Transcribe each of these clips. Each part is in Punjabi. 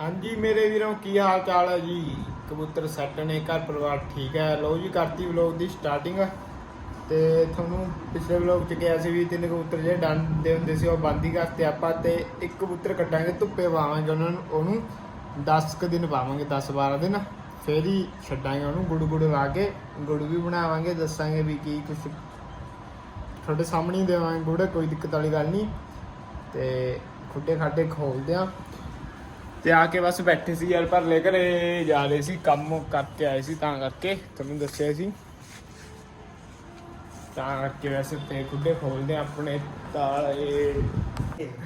ਹਾਂਜੀ ਮੇਰੇ ਵੀਰੋ ਕੀ ਹਾਲ ਚਾਲ ਹੈ ਜੀ? ਕਬੂਤਰ ਸੈੱਟ ਨੇ, ਘਰ ਪਰਿਵਾਰ ਠੀਕ ਹੈ? ਲੋ ਜੀ, ਕਰਤੀ ਵਲੌਗ ਦੀ ਸਟਾਰਟਿੰਗ ਤੇ ਤੁਹਾਨੂੰ ਪਿਛਲੇ ਵਲੌਗ ਚ ਕਿਹਾ ਸੀ ਵੀ ਤਿੰਨ ਕਬੂਤਰ ਜਿਹੜੇ ਡੰਨ ਦੇ ਹੁੰਦੇ ਸੀ, ਉਹ ਬੰਦ ਹੀ ਕਰਤੇ ਆਪਾਂ ਤੇ ਇੱਕ ਕਬੂਤਰ ਕੱਟਾਂਗੇ ਧੁੱਪੇ ਪਾਵਾਂਗੇ ਉਹਨਾਂ ਨੂੰ, ਉਹਨੂੰ 10 ਕੁ ਦਿਨ ਪਾਵਾਂਗੇ 10 12 ਦਿਨ। ਫੇਰ ਹੀ ਛੱਡਾਂਗੇ ਉਹਨੂੰ, ਗੁੜ ਗੁੜ ਲਾ ਕੇ, ਗੁੜ ਵੀ ਬਣਾਵਾਂਗੇ, ਦੱਸਾਂਗੇ ਵੀ ਕੀ ਕੁਝ ਤੁਹਾਡੇ ਸਾਹਮਣੇ ਹੀ ਦੇਵਾਂਗੇ ਗੁੜ, ਕੋਈ ਦਿੱਕਤ ਵਾਲੀ ਗੱਲ ਨਹੀਂ। ਤੇ ਖੁੱਡੇ ਖਾਡੇ ਖੋਲਦੇ ਆ ਤੇ ਆ ਕੇ ਬਸ ਬੈਠੇ ਸੀ ਯਾਰ ਪਰ ਲੈ ਘਰੇ ਜਾ ਰਹੇ ਸੀ, ਕੰਮ ਕਰਕੇ ਆਏ ਸੀ ਤਾਂ ਕਰਕੇ, ਤੁਹਾਨੂੰ ਦੱਸਿਆ ਸੀ। ਤਾਂ ਕਰਕੇ ਵੈਸੇ ਤੇ ਖੁੱਡੇ ਖੋਲਦੇ ਆ ਆਪਣੇ ਤਾਲੇ।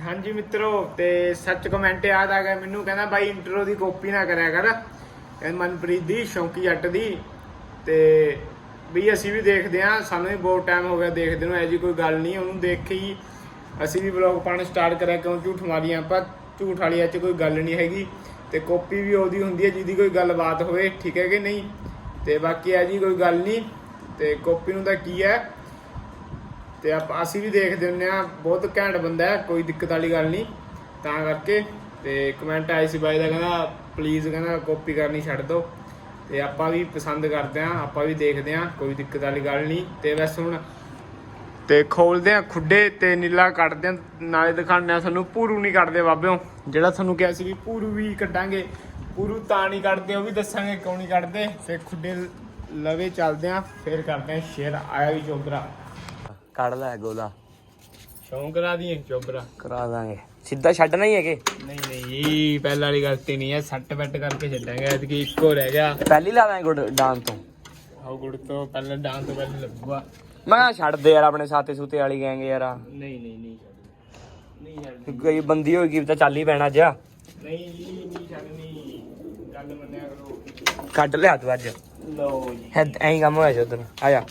ਹਾਂਜੀ ਮਿੱਤਰੋ, ਤੇ ਸੱਚ ਕਮੈਂਟ ਯਾਦ ਆ ਗਿਆ ਮੈਨੂੰ, ਕਹਿੰਦਾ ਬਾਈ ਇੰਟਰੋ ਦੀ ਕਾਪੀ ਨਾ ਕਰਿਆ ਕਰ। ਮਨਪ੍ਰੀਤ ਦੀ, ਸ਼ੌਂਕੀ ਜੱਟ ਦੀ। ਤੇ ਵੀ ਅਸੀਂ ਵੀ ਦੇਖਦੇ ਆ ਸਾਨੂੰ ਵੀ ਬਹੁਤ ਟਾਈਮ ਹੋ ਗਿਆ ਦੇਖਦੇ ਨੂੰ ਐ ਜੀ ਕੋਈ ਗੱਲ ਨਹੀਂ, ਉਹਨੂੰ ਦੇਖ ਕੇ ਹੀ ਅਸੀਂ ਵੀ ਵਲੌਗ ਪਾਣਾ ਸਟਾਰਟ ਕਰਿਆ, ਕਿਉਂਕਿ ਝੂਠ ਮਾਰੀਆਂ ਆਪਾਂ। ਝੂਠ ਵਾਲੀ ਇਹ 'ਚ ਕੋਈ ਗੱਲ ਨਹੀਂ ਹੈਗੀ। ਤੇ ਕਾਪੀ ਵੀ ਉਹਦੀ ਹੁੰਦੀ ਹੈ ਜਿਹਦੀ ਕੋਈ ਗੱਲਬਾਤ ਹੋਵੇ, ਠੀਕ ਹੈ ਕਿ ਨਹੀਂ? ਤੇ ਬਾਕੀ ਐ ਜੀ ਕੋਈ ਗੱਲ ਨਹੀਂ। ਤੇ ਕਾਪੀ ਨੂੰ ਤਾਂ ਕੀ ਹੈ? ਤੇ ਆਪਾਂ, ਅਸੀਂ ਵੀ ਦੇਖਦੇ ਹੁੰਦੇ ਆ ਬਹੁਤ ਘੈਂਟ ਬੰਦਾ ਹੈ, ਕੋਈ ਦਿੱਕਤ ਵਾਲੀ ਗੱਲ ਨਹੀਂ। ਤਾਂ ਕਰਕੇ ਤੇ ਕਮੈਂਟ ਆਏ ਸੀ ਬਾਈ ਦਾ, ਕਹਿੰਦਾ ਪਲੀਜ਼ ਕਹਿੰਦਾ ਕਾਪੀ ਕਰਨੀ ਛੱਡ ਦਿਓ ਤੇ ਆਪਾਂ ਵੀ ਪਸੰਦ ਕਰਦੇ ਆ ਆਪਾਂ ਵੀ ਦੇਖਦੇ ਆ ਕੋਈ ਦਿੱਕਤ ਵਾਲੀ ਗੱਲ ਨਹੀਂ। ਤੇ ਵੈਸੇ ਹੁਣ ਤੇ ਖੋਲਦੇ ਆ ਖੁੱਡੇ ਤੇ ਨੀਲਾ ਕੱਢਦੇ ਆ ਨਾਲੇ ਦਿਖਾਉਂਦੇ ਆ ਤੁਹਾਨੂੰ ਪੂਰੂ ਨਹੀਂ ਕੱਢਦੇ ਬਾਬਿਓ। ਜਿਹੜਾ ਤੁਹਾਨੂੰ ਕਿਹਾ ਸੀ ਵੀ ਪੂਰੂ ਵੀ ਕੱਢਾਂਗੇ ਪੂਰੂ ਤਾਂ ਨਹੀਂ ਕੱਢਦੇ ਉਹ ਵੀ ਦੱਸਾਂਗੇ ਕਿਉਂ ਨਹੀਂ ਕੱਢਦੇ। ਫਿਰ ਖੁੱਡੇ ਲਵੇ ਚੱਲਦੇ ਆ ਫਿਰ ਕਰਦੇ ਆ ਸ਼ੇਰ ਆਇਆ ਵੀ ਚੋਬਰਾ ਕੱਢ ਲੈ ਗੋਲਾ। ਸ਼ੌਂਕ ਕਰਾ ਦੀਏ ਚੋਬਰਾ ਕਰਾ ਦਾਂਗੇ। ਸਿੱਧਾ ਛੱਡਣਾ ਹੀ ਹੈਗੇ। ਨਹੀਂ ਨਹੀਂ ਇਹ ਪਹਿਲਾਂ ਵਾਲੀ ਗਲਤੀ ਨਹੀਂ ਹੈ ਸੱਟ ਬੈਟ ਕਰਕੇ ਛੱਡਾਂਗੇ ਐਤਕੀ ਇੱਕੋ ਰਹਿ ਗਿਆ। ਪਹਿਲੀ ਲਾ ਦਾਂਗੇ ਗੁੱਡ ਡਾਂਸ ਤੋਂ। ਆਹ ਗੁੜ ਤੋਂ ਪਹਿਲਾਂ ਡਾਂਸ ਤੋਂ ਪਹਿਲਾਂ ਲੱਗੂਗਾ। ਮੈਂ ਕਿਹਾ ਛੱਡ ਦੇ ਯਾਰ ਆਪਣੇ ਸਾਤੇ ਸੂਤੇ ਵਾਲੀ ਗੈਂਗ ਯਾਰ ਨਹੀਂ ਨਹੀਂ ਨਹੀਂ ਛੱਡਣੀ। ਨਹੀਂ। ਕੋਈ ਬੰਦੀ ਹੋਏਗੀ ਤਾਂ ਚੱਲ ਹੀ ਪੈਣਾ ਅੱਜ ਨਹੀਂ ਜੀ ਨਹੀਂ ਛੱਡਣੀ ਗੱਲ ਮੰਨਿਆ ਕਰੋ। ਕੱਢ ਲਿਆ ਤੂੰ ਅੱਜ। ਲਓ ਜੀ। ਐ ਕੰਮ ਹੋਇਆ ਸੀ ਉਧਰ। ਆ ਜਾ।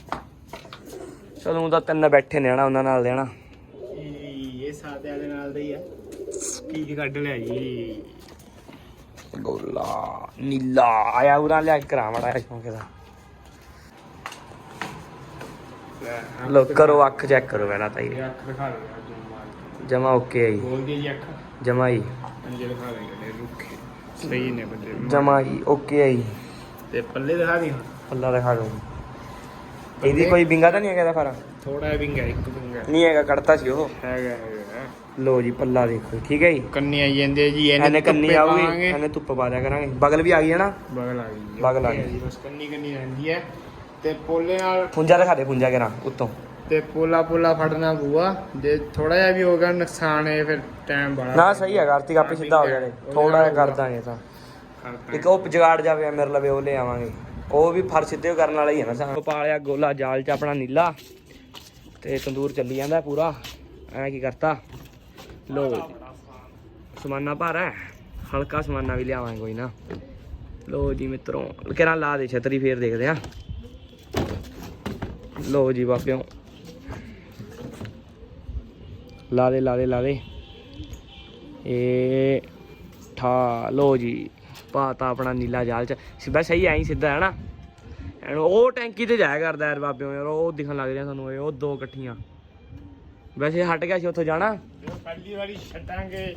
ਚਲੋ ਤਾਂ ਤਿੰਨ ਬੈਠੇ ਨੇ ਹਨਾ ਉਹਨਾਂ ਨਾਲ ਦੇਣਾ ਇਹ ਸਾਦੇ ਵਾਲੇ ਨਾਲ ਦਾ ਹੀ ਹੈ ਕੀ ਕੱਢ ਲਿਆ ਜੀ। ਗੋਲਾ ਨੀਲਾ। ਆਇਆ ਉਰਾਂ ਲਿਆ ਕਰਾ ਮੜਾ ਸ਼ੌਂਕ ਦਾ ਲੈ, ਕਰੋ ਅੱਖ ਚੈੱਕ ਕਰੋ ਪਹਿਲਾਂ ਤਾਂ ਇਹ। ਅੱਖ ਦਿਖਾ ਦੇ ਜੂਮ ਓਕੇ ਆਈ ਬੋਲ ਦੀ ਜੀ ਅੱਖ। ਜਮਾ ਹੀ। ਅੰਜੇ ਦਿਖਾ ਦੇ ਰੁੱਖੇ। ਸਹੀ ਨੇ ਬੰਦੇ ਜਮਾ ਹੀ ਓਕੇ ਆਈ ਤੇ ਪੱਲੇ ਦਿਖਾ ਦੀ ਪੱਲਾ ਦਿਖਾ ਦੋ ਇਹਦੀ ਕੋਈ ਬਿੰਗਾ ਤਾਂ ਨਹੀਂ ਹੈਗਾ ਇਹਦਾ ਫਰ ਥੋੜਾ ਵਿੰਗਾ ਇੱਕ ਵਿੰਗਾ। ਨਹੀਂ ਹੈਗਾ ਕੱਢਤਾ ਸੀ ਉਹ। ਹੈਗਾ ਹੈਗਾ। ਲੋ ਜੀ ਪੱਲਾ ਦੇਖੋ ਠੀਕ ਹੈ ਜੀ। ਕੰਨੀ ਆਈ ਜਾਂਦੇ ਜੀ ਇਹਨੇ ਕੰਨੀ ਪਾਵਾਂਗੇ। ਇਹਨੇ ਧੁੱਪ ਪਾ ਦਿਆ ਕਰਾਂਗੇ। ਬਗਲ ਵੀ ਆ ਗਈ ਹੈ ਨਾ? ਬਗਲ ਆ ਗਈ ਬਗਲ ਆ ਗਈ। ਬਸ ਕੰਨੀ ਕੰਨੀ ਰਹਿੰਦੀ ਹੈ। ਤੇ ਪੋਲੇ ਨਾਲ ਪੁੰਜਾ ਦਿਖਾ ਦੇ ਪੁੰਜਾ ਕਰਾਂ ਉੱਤੋਂ। ਤੇ ਪੋਲਾ ਪੋਲਾ ਫੜਨਾ ਪੂਆ ਜੇ ਥੋੜਾ ਜਿਹਾ ਵੀ ਹੋ ਗਿਆ ਨੁਕਸਾਨ ਹੈ ਫਿਰ ਟਾਈਮ ਬੜਾ ਨਾ ਸਹੀ ਹੈ ਕਾਰਤਿਕ ਆਪੇ ਸਿੱਧਾ ਹੋ ਜਾਣੇ। ਥੋੜਾ ਜਿਹਾ ਕਰ ਦਾਂਗੇ ਤਾਂ। ਇੱਕ ਉਹ ਜਗਾੜ ਜਾਵੇ ਮੇਰੇ ਲਵੇ ਉਹ ਲੈ ਆਵਾਂਗੇ। ਉਹ ਵੀ ਫਰ ਸਿੱਧੇ ਕਰਨ ਵਾਲਾ ਹੀ ਹੈ ਨਾ ਸਾਨੂੰ ਪਾਲਿਆ ਗੋਲਾ ਜਾਲ ਚ ਆਪਣਾ ਨੀਲਾ। ਤੇ ਤੰਦੂਰ ਚੱਲੀ ਜਾਂਦਾ ਪੂਰਾ। ਐ ਕੀ ਕਰਤਾ? ਲੋ ਸਮਾਨਾ ਭਾਰਾ ਹਲਕਾ ਸਮਾਨਾ ਵੀ ਲਿਆਵਾਂਗੇ ਕੋਈ ਨਾ। ਲੋ ਜੀ ਮਿੱਤਰੋ ਕਿਹੜਾ ਲਾ ਦੇ ਛਤਰੀ ਫੇਰ ਦੇਖਦੇ ਆ ਲੋ ਜੀ ਬਾਬਿਓ। ਲਾ ਦੇ ਲਾ ਦੇ ਲਾ ਦੇ। ਇਹ ਠਾ ਲੋ ਜੀ। ਪਾਤਾ ਆਪਣਾ ਨੀਲਾ ਜਾਲ ਚ। ਸਿੱਧਾ ਸਹੀ ਐਂ ਹੀ ਸਿੱਧਾ ਹੈ ਨਾ? ਐਨ ਉਹ ਟੈਂਕੀ ਤੇ ਜਾਇਆ ਕਰਦਾ ਯਾਰ ਬਾਬਿਓ ਯਾਰ ਉਹ ਦਿਖਣ ਲੱਗ ਰਿਹਾ ਤੁਹਾਨੂੰ ਇਹ ਉਹ ਦੋ ਇਕੱਠੀਆਂ। ਵੈਸੇ ਹਟ ਗਿਆ ਸੀ ਉੱਥੋਂ ਜਾਣਾ। ਪਹਿਲੀ ਵਾਰੀ ਛੱਡਾਂਗੇ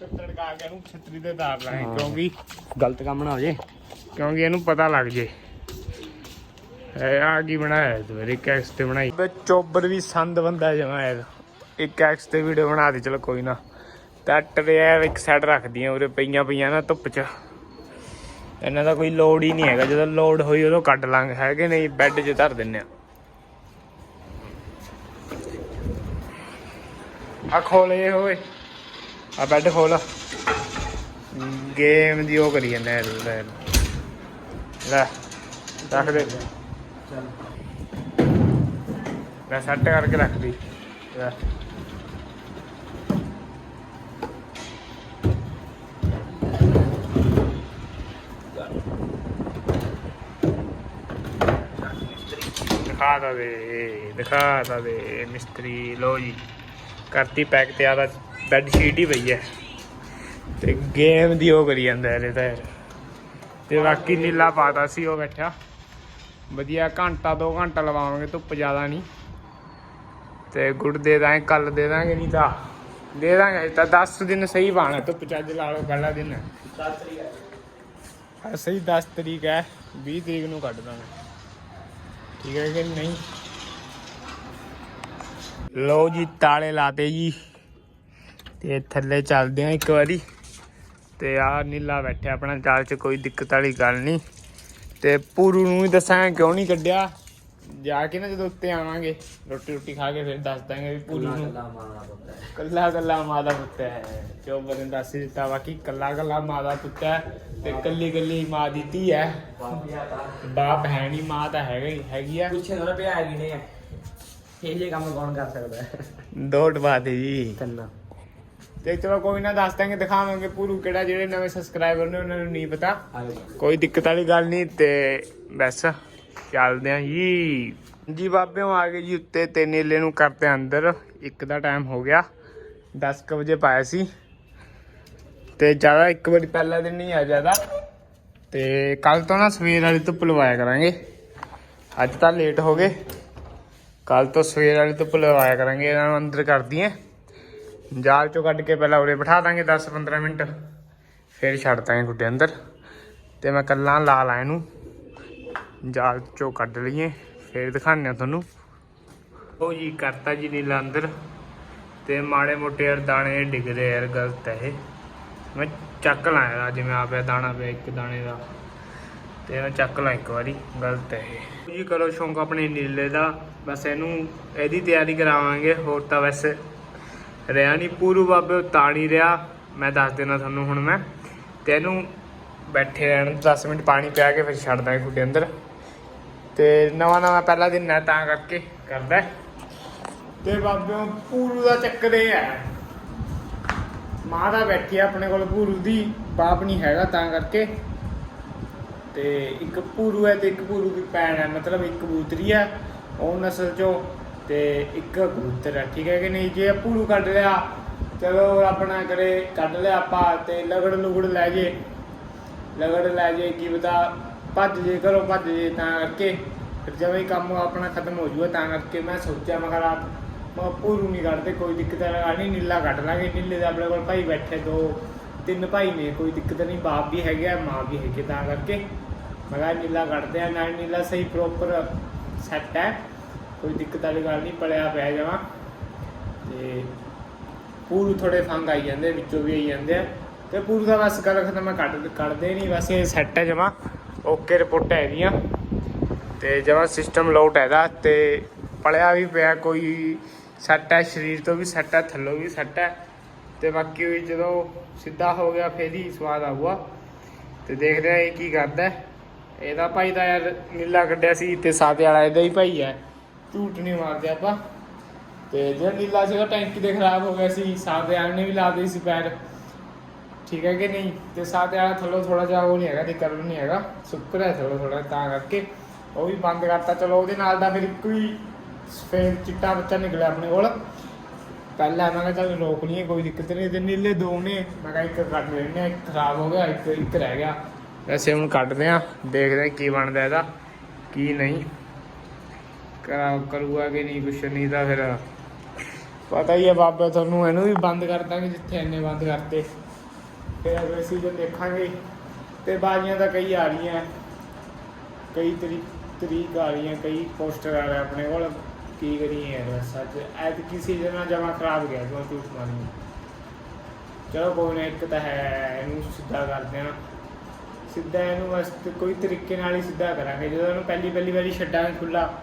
ਤੜਕਾ ਕੇ ਇਹਨੂੰ ਛਤਰੀ ਤੇ ਧਾਰ ਲਾਂਗੇ। ਕਿਉਂਕਿ ਗਲਤ ਕੰਮ ਨਾ ਹੋ ਜੇ। ਕਿਉਂਕਿ ਇਹਨੂੰ ਪਤਾ ਲੱਗ ਜੇ। ਇਹ ਆ ਕੀ ਬਣਾਇਆ ਹੈ ਤੂੰ ਤੇ ਬਣਾਈ। ਬੇ ਚੋਬਰ ਵੀ ਸੰਦ ਬੰਦਾ ਜਮਾ ਹੈ। ਇੱਕ ਐਕਸ ਤੇ ਵੀਡੀਓ ਬਣਾ ਦੇ, ਚਲੋ ਕੋਈ ਨਾ। ਟੱਟ ਰਿਹਾ ਇੱਕ ਸਾਈਡ ਰੱਖਦੀਆਂ, ਉਰੇ ਪਈਆਂ ਪਈਆਂ ਨਾ ਧੁੱਪ 'ਚ। ਇਹਨਾਂ ਦਾ ਕੋਈ ਲੋਡ ਹੀ ਨਹੀਂ ਹੈਗਾ। ਜਦੋਂ ਲੋਡ ਹੋਈ, ਉਦੋਂ ਕੱਢ ਲਾਂਗੇ। ਹੈਗੇ ਨਹੀਂ? ਬੈੱਡ 'ਚ ਧਰ ਦਿੰਨੇ ਆ। ਆ ਖੋਲੇ ਹੋਏ ਆ ਬੈੱਡ ਖੋਲ। ਗੇਮ ਦੀ ਉਹ ਕਰੀ ਜਾਂਦਾ ਲੈ ਲੈ। ਰੱਖ ਦੇ। ਲੈ ਸੈੱਟ ਕਰਕੇ ਰੱਖ ਦੀ ਦਿਖਾ ਤਾ ਦੇ, ਦਿਖਾ ਤਾ ਦੇ ਮਿਸਤਰੀ ਲੋ ਜੀ। ਕਰਤੀ ਪੈਕ ਤੇ ਆਦਾ ਬੈੱਡ ਸ਼ੀਟ ਹੀ ਪਈ ਹੈ। ਤੇ ਗੇਮ ਦੀ ਉਹ ਕਰੀ ਜਾਂਦਾ ਇਹਦੇ ਤਾਂ ਤੇ ਬਾਕੀ ਨੀਲਾ ਪਾਤਾ ਸੀ, ਉਹ ਬੈਠਾ। ਵਧੀਆ, ਘੰਟਾ ਦੋ ਘੰਟਾ ਲਵਾਵਾਂਗੇ, ਧੁੱਪ ਜ਼ਿਆਦਾ ਨਹੀਂ। ਤੇ ਗੁੜ ਦੇ ਦਾਂਗੇ, ਕੱਲ ਦੇ ਦਾਂਗੇ ਨਹੀਂ ਤਾਂ। ਦੇ ਦਾਂਗੇ ਤਾਂ 10 ਦਿਨ ਸਹੀ ਬਾਣਾ ਧੁੱਪ ਚੱਜ ਲਾ ਲਓ ਪਹਿਲਾ ਦਿਨ। ਹਾਂ ਸਹੀ 10 ਤਰੀਕ ਹੈ 20 ਤਰੀਕ ਨੂੰ ਕੱਢ ਦਾਂਗੇ। ਠੀਕ ਹੈ ਕਿ ਨਹੀਂ? ਲਓ ਜੀ, ਤਾਲੇ ਲਾਤੇ ਜੀ। ਤੇ ਥੱਲੇ ਚੱਲਦੇ ਆ ਇੱਕ ਵਾਰੀ। ਤੇ ਆ ਨੀਲਾ ਬੈਠਿਆ ਆਪਣਾ, ਜਾਲ 'ਚ ਕੋਈ ਦਿੱਕਤ ਵਾਲੀ ਗੱਲ ਨਹੀਂ। ਤੇ ਪੂਰੂ ਨੂੰ ਵੀ ਦੱਸਾਂਗੇ ਕਿਉਂ ਨਹੀਂ ਕੱਢਿਆ। ਜਾ ਕੇ ਨਾ ਜਦੋਂ ਉੱਤੇ ਆਵਾਂਗੇ ਰੋਟੀ ਰੋਟੀ ਖਾ ਕੇ ਫਿਰ ਦੱਸ ਦਾਂਗੇ ਵੀ ਪੂਰੂ ਨੂੰ। ਕੱਲਾ ਕੱਲਾ ਮਾਦਾ ਪੁੱਤ ਹੈ। ਜੋ ਬਨੇ ਦੱਸ ਹੀ ਦਿੱਤਾ ਵਾ ਕਿ ਕੱਲਾ ਕੱਲਾ ਮਾਦਾ ਪੁੱਤ ਹੈ ਤੇ ਕੱਲੀ ਕੱਲੀ ਮਾਂ ਦੀ ਧੀ ਹੈ। ਬਾਪ ਹੈ ਨਹੀਂ ਮਾਂ ਤਾਂ ਹੈਗਾ ਹੀ ਹੈਗੀ ਆ। ਪਿੱਛੇ ਥੋੜਾ ਪਿਆ ਹੈਗੀ ਨੇ ਇਹ ਜੇ ਕੰਮ ਕੌਣ ਕਰ ਸਕਦਾ ਹੈ? ਦੋਟ ਬਾਤ ਹੈ ਜੀ। ਤੰਨਾ। ਤੇ ਚਲੋ ਕੋਈ ਨਾ ਦੱਸ ਦਾਂਗੇ, ਦਿਖਾਵਾਂਗੇ ਪੂਰੂ ਕਿਹੜਾ ਜਿਹੜੇ ਨਵੇਂ ਸਬਸਕ੍ਰਾਈਬਰ ਨੇ, ਉਹਨਾਂ ਨੂੰ ਨਹੀਂ ਪਤਾ। ਕੋਈ ਦਿੱਕਤ ਵਾਲੀ ਗੱਲ ਨਹੀਂ ਤੇ ਬਸ ਚੱਲਦੇ ਆਂ ਜੀ। ਜੀ ਬਾਬਿਓ ਆ ਗਏ ਜੀ ਉੱਤੇ ਤੇ ਨੀਲੇ ਨੂੰ ਕਰਦੇ ਅੰਦਰ। ਇੱਕ ਦਾ ਟਾਈਮ ਹੋ ਗਿਆ 10 ਕੁ ਵਜੇ ਪਾਇਆ ਸੀ। ਤੇ ਜ਼ਿਆਦਾ ਇੱਕ ਵਾਰੀ ਪਹਿਲਾ ਦਿਨ ਨਹੀਂ ਆ ਜ਼ਿਆਦਾ। ਤੇ ਕੱਲ ਤੋਂ ਨਾ ਸਵੇਰ ਵਾਲੀ ਧੁੱਪ ਲਵਾਇਆ ਕਰਾਂਗੇ। ਅੱਜ ਤਾਂ ਲੇਟ ਹੋ ਗਏ। ਕੱਲ ਤੋਂ ਸਵੇਰ ਵਾਲੀ ਧੁੱਪ ਲਵਾਇਆ ਕਰਾਂਗੇ, ਇਹਨਾਂ ਨੂੰ ਅੰਦਰ ਕਰਦੀ ਐ ਜਾਲ ਚੋਂ ਕੱਢ ਕੇ ਪਹਿਲਾਂ ਉਰੇ ਬਿਠਾ ਦਾਂਗੇ 10-15 ਮਿੰਟ। ਫਿਰ ਛੱਡ ਦਾਂਗੇ ਗੁੱਡੇ ਅੰਦਰ। ਤੇ ਮੈਂ ਕੱਲਾ ਲਾ ਲਾ ਇਹਨੂੰ। ਜਾਲ ਚੋਂ ਕੱਢ ਲਈਏ। ਫਿਰ ਦਿਖਾਉਂਦੇ ਆ ਤੁਹਾਨੂੰ। ਉਹ ਜੀ ਕਰਤਾ ਜੀ ਨੀਲਾ ਅੰਦਰ। ਤੇ ਮਾੜੇ ਮੋਟੇ ਯਾਰ ਦਾਣੇ ਡਿੱਗਦੇ ਯਾਰ, ਗਲਤ ਹੈ ਇਹ। ਮੈਂ ਚੱਕ ਲਾਇਆ ਜਿਵੇਂ ਆ ਦਾਣਾ ਪਿਆ ਇੱਕ ਦਾਣੇ ਦਾ। ਤੇ ਮੈਂ ਚੱਕ ਲਾਂ ਇੱਕ ਵਾਰੀ, ਗਲਤ ਹੈ ਇਹ। ਜੀ ਕਰੋ ਸ਼ੌਂਕ ਆਪਣੇ ਨੀਲੇ ਦਾ। ਬਸ ਇਹਨੂੰ, ਇਹਦੀ ਤਿਆਰੀ ਕਰਾਵਾਂਗੇ। ਹੋਰ ਤਾਂ ਵੈਸੇ ਰਿਹਾ ਨਹੀਂ ਪੂਰੂ ਬਾਬੇ ਤਾਂ ਨਹੀਂ ਰਿਹਾ। ਮੈਂ ਦੱਸ ਦੇਣਾ ਤੁਹਾਨੂੰ ਹੁਣ ਮੈਂ। ਤੇ ਇਹਨੂੰ ਬੈਠੇ ਰਹਿਣ 10 ਮਿੰਟ ਪਾਣੀ ਪਿਆ ਕੇ ਫਿਰ ਛੱਡ ਦਾਂਗੇ ਤੁਹਾਡੇ ਅੰਦਰ। ਤੇ ਨਵਾਂ ਨਵਾਂ ਪਹਿਲਾ ਦਿਨ ਹੈ ਤਾਂ ਕਰਕੇ ਕਰਦਾ ਤੇ ਬਾਬਿਓ ਪੂਰੂ ਦਾ ਚੱਕਰ ਇਹ ਹੈ। ਮਾਂ ਦਾ ਬੈਠੀ ਆ ਆਪਣੇ ਕੋਲ, ਪੂਰੂ ਦੀ ਬਾਪ ਨਹੀਂ ਹੈਗਾ ਤਾਂ ਕਰਕੇ। ਤੇ ਇੱਕ ਪੂਰੂ ਹੈ ਤੇ ਇੱਕ ਪੂਰੂ ਦੀ ਭੈਣ ਹੈ। ਮਤਲਬ ਇੱਕ ਕਬੂਤਰੀ ਹੈ। ਉਹ ਨਸਲ ਚੋਂ ਤੇ ਇੱਕ ਕਬੂਤਰ ਹੈ ਠੀਕ ਹੈ ਕਿ ਨਹੀਂ? ਜੇ ਪੂਰੂ ਕੱਢ ਲਿਆ, ਚਲੋ ਆਪਣਾ ਨਾ ਕਰੇ ਕੱਢ ਲਿਆ ਆਪਾਂ ਤੇ ਲਗੜ ਲੁਗੜ ਲੈ ਜੇ। ਲਗੜ ਲੈ ਜੇ, ਕੀ ਪਤਾ ਭੱਜ ਜੇ ਕਰੋ ਭੱਜ ਜੇ ਤਾਂ ਕਰਕੇ। ਫਿਰ ਜਿਵੇਂ ਕੰਮ ਆਪਣਾ ਖਤਮ ਹੋ ਜੂਗਾ ਤਾਂ ਕਰਕੇ ਮੈਂ ਸੋਚਿਆ, ਮੈਂ ਕਿਹਾ ਮੈਂ ਪੂਰੂ ਨਹੀਂ ਕੱਢਦੇ, ਕੋਈ ਦਿੱਕਤ ਵਾਲਾ ਨਹੀਂ, ਨੀਲਾ ਕੱਢ ਲਾਂਗੇ। ਨੀਲੇ ਦੇ ਆਪਣੇ ਕੋਲ ਭਾਈ ਬੈਠੇ ਦੋ, ਤਿੰਨ ਭਾਈ ਨੇ, ਕੋਈ ਦਿੱਕਤ ਨਹੀਂ, ਬਾਪ ਵੀ ਹੈਗਾ ਮਾਂ ਵੀ ਹੈਗੀ ਤਾਂ ਕਰਕੇ। ਮੈਂ ਨੀਲਾ ਕੱਢਦੇ ਆ, ਨਾਲ ਨੀਲਾ ਸਹੀ ਪ੍ਰੋਪਰ ਸੈੱਟ ਹੈ। ਕੋਈ ਦਿੱਕਤ ਵਾਲੀ ਗੱਲ ਨਹੀਂ, ਪਲਿਆ ਪਿਆ ਜਾਵਾ। ਤੇ ਪੂਰੂ ਥੋੜੇ ਫੰਗ ਆਈ ਜਾਂਦੇ ਵਿੱਚੋਂ ਵੀ ਆਈ ਜਾਂਦੇ ਆ। ਤੇ ਪੂਰੂ ਦਾ ਬਸ ਗੱਲ ਖਤਮ ਮੈਂ ਕੱਢ ਕੱਢਦੇ ਨਹੀਂ, ਬਸ ਇਹ ਸੈੱਟ ਹੈ ਜਮਾ। ਓਕੇ ਰਿਪੋਰਟ ਹੈ ਇਹਦੀਆਂ ਤੇ ਜਮਾ ਸਿਸਟਮ ਲੋਟ ਹੈ ਇਹਦਾ ਤੇ ਪਲਿਆ ਵੀ ਪਿਆ, ਕੋਈ ਸੈੱਟ ਹੈ ਸਰੀਰ ਤੋਂ ਵੀ ਸੈੱਟ ਹੈ ਥੱਲੋਂ ਵੀ ਸੈੱਟ ਹੈ ਤੇ ਬਾਕੀ ਵੀ ਜਦੋਂ ਸਿੱਧਾ ਹੋ ਗਿਆ, ਫੇਰ ਹੀ ਸਵਾਦ ਆਊਗਾ। ਤੇ ਦੇਖਦੇ ਆ ਇਹ ਕੀ ਕਰਦਾ। ਇਹਦਾ ਭਾਈ ਦਾ ਯਾਰ ਨੀਲਾ ਕੱਢਿਆ ਸੀ ਤੇ ਸਾਦੇ ਵਾਲਾ ਇਹਦਾ ਹੀ ਭਾਈ ਹੈ ਝੂਠ ਨਹੀਂ ਮਾਰਦੇ ਆਪਾਂ। ਤੇ ਜਿਹੜਾ ਨੀਲਾ ਸੀਗਾ, ਟੈਂਕੀ ਦੇ ਖਰਾਬ ਹੋ ਗਿਆ ਸੀ, ਸਾਦੇ ਵਾਲੇ ਨੇ ਵੀ ਲਾ ਦੇ ਸੀ ਪੈਰ। ਠੀਕ ਹੈ ਕਿ ਨਹੀਂ? ਤੇ ਸਾਦੇ ਵਾਲਾ ਥੱਲੋਂ ਥੋੜਾ ਜਿਹਾ ਉਹ ਨਹੀਂ ਹੈਗਾ ਤੇ ਕਰਵ ਨਹੀਂ ਹੈਗਾ। ਸੁੱਕਰ ਹੈ ਥੋੜਾ ਥੋੜਾ ਤਾਂ ਕਰਕੇ। ਉਹ ਵੀ ਬੰਦ ਕਰਤਾ। ਚਲੋ, ਉਹਦੇ ਨਾਲ ਦਾ ਫਿਰ ਇੱਕੋ ਹੀ ਸਫੇਦ ਚਿੱਟਾ ਬੱਚਾ ਨਿਕਲਿਆ ਆਪਣੇ ਕੋਲ। ਪਹਿਲਾਂ ਮੈਂ ਕਿਹਾ ਚੱਲ ਰੋਕ ਲਈਏ, ਕੋਈ ਦਿੱਕਤ ਨਹੀਂ। ਤੇ ਨੀਲੇ ਦੋ ਨੇ। ਮੈਂ ਕਿਹਾ ਇੱਕ ਕੱਢ ਲੈਣੇ ਇੱਕ ਖਰਾਬ ਹੋ ਗਿਆ, ਇੱਕ ਇੱਕ ਰਹਿ ਗਿਆ। ਵੈਸੇ ਹੁਣ ਕੱਢਦੇ ਆ ਦੇਖਦੇ ਆ ਕੀ ਬਣਦਾ ਇਹਦਾ, ਕੀ ਨਹੀਂ। ਕਰੂਗਾ ਕਿ ਨਹੀਂ, ਕੁਛ ਨਹੀਂ ਤਾਂ ਫਿਰ ਪਤਾ ਹੀ ਹੈ ਬਾਬਾ, ਤੁਹਾਨੂੰ ਇਹਨੂੰ ਵੀ ਬੰਦ ਕਰ ਦਾਂਗੇ ਜਿੱਥੇ ਇੰਨੇ ਬੰਦ ਕਰਤੇ। ਫਿਰ ਅਗਲੇ ਸੀਜ਼ਨ ਦੇਖਾਂਗੇ। ਤੇ ਬਾਜ਼ੀਆਂ ਤਾਂ ਕਈ ਆ ਰਹੀਆਂ। ਕਈ ਤਰੀ, ਤਰੀਕ ਆ ਰਹੀਆਂ, ਕਈ ਪੋਸਟਰ ਆ ਰਹੇ ਆਪਣੇ ਕੋਲ। ਕੀ ਕਰੀਏ ਯਾਰ ਸੱਚ ਐਤ ਕੀ ਸੀਜ਼ਨ ਨਾਲ ਜਮਾ ਖਰਾਬ ਗਿਆ ਜੋ ਝੂਠ ਮਾਰੀ। ਚਲੋ ਕੋਈ ਨਾ, ਇੱਕ ਤਾਂ ਹੈ, ਇਹਨੂੰ ਸਿੱਧਾ ਕਰਦੇ ਆ ਸਿੱਧਾ ਇਹਨੂੰ ਬਸ ਕੋਈ ਤਰੀਕੇ ਨਾਲ ਹੀ ਸਿੱਧਾ ਕਰਾਂਗੇ। ਜਦੋਂ ਇਹਨੂੰ ਪਹਿਲੀ ਪਹਿਲੀ ਵਾਰੀ ਛੱਡਾਂਗੇ ਖੁੱਲਾ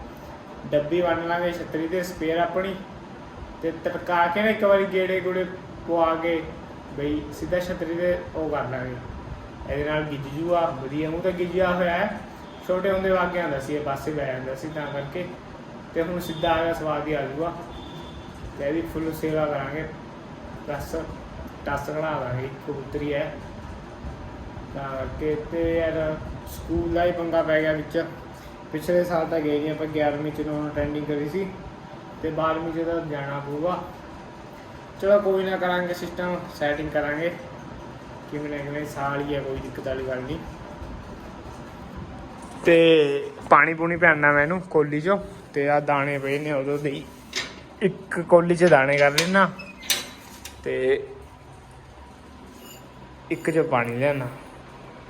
ਡੱਬੀ ਬੰਨ ਲਾਂਗੇ, ਛਤਰੀ ਤੇ ਸਪੇਅਰ ਆਪਣੀ ਤੇ ਤੜਕਾ ਕੇ ਨਾ ਇੱਕ ਵਾਰੀ ਗੇੜੇ ਗੂੜੇ ਪਵਾ ਕੇ ਬਈ ਸਿੱਧਾ ਛਤਰੀ ਤੇ ਉਹ ਕਰ ਲਾਂਗੇ। ਇਹਦੇ ਨਾਲ ਗਿੱਜ ਵਧੀਆ। ਮੂੰਹ ਤਾਂ ਗਿੱਜਿਆ ਹੋਇਆ ਹੈ। ਛੋਟੇ ਹੁੰਦੇ ਵਾਗੇ ਆਉਂਦਾ ਸੀ, ਇਹ ਪਾਸੇ ਬਹਿ ਜਾਂਦਾ ਸੀ ਤਾਂ ਕਰਕੇ। ਤੇ ਹੁਣ ਸਿੱਧਾ ਆ ਗਿਆ, ਸਵਾਦ ਹੀ ਆ ਜੂਗਾ। ਤੇ ਇਹਦੀ ਫੁੱਲ ਸੇਵਾ ਕਰਾਂਗੇ। ਬਸ ਟੱਸ ਕਢਾ ਲਾਂਗੇ ਕਬੂਤਰੀ ਹੈ। ਤਾਂ ਕਰਕੇ ਤੇ ਯਾਰ, ਸਕੂਲ ਦਾ ਹੀ ਪੰਗਾ ਪੈ ਗਿਆ ਵਿੱਚ। ਪਿਛਲੇ ਸਾਲ ਤਾਂ ਗਏ ਨਹੀਂ ਆਪਾਂ 11ਵੀਂ ਚ ਨੂੰ ਅਟੈਂਡਿੰਗ ਕਰੀ ਸੀ ਤੇ 12ਵੀਂ ਚ ਤਾਂ ਜਾਣਾ ਪਊਗਾ। ਚਲੋ ਕੋਈ ਨਾ ਕਰਾਂਗੇ ਸਿਸਟਮ ਸੈਟਿੰਗ ਕਰਾਂਗੇ। ਕਿਵੇਂ ਨਾ ਕਿਵੇਂ ਸਾਲ ਹੀ ਹੈ ਕੋਈ ਦਿੱਕਤ ਵਾਲੀ ਗੱਲ ਨਹੀਂ ਤੇ ਪਾਣੀ ਪੂਣੀ ਪਿਆਣਾ ਮੈਂ ਇਹਨੂੰ ਕੋਲੀ ਚੋਂ, ਤੇ ਆ ਦਾਣੇ ਪਏ ਨੇ ਉਦੋਂ ਦੇ ਇੱਕ ਕੋਲੀ ਚ ਦਾਣੇ ਕਰ ਲੈਣਾ ਤੇ ਇੱਕ ਚ ਪਾਣੀ ਲਿਆਣਾ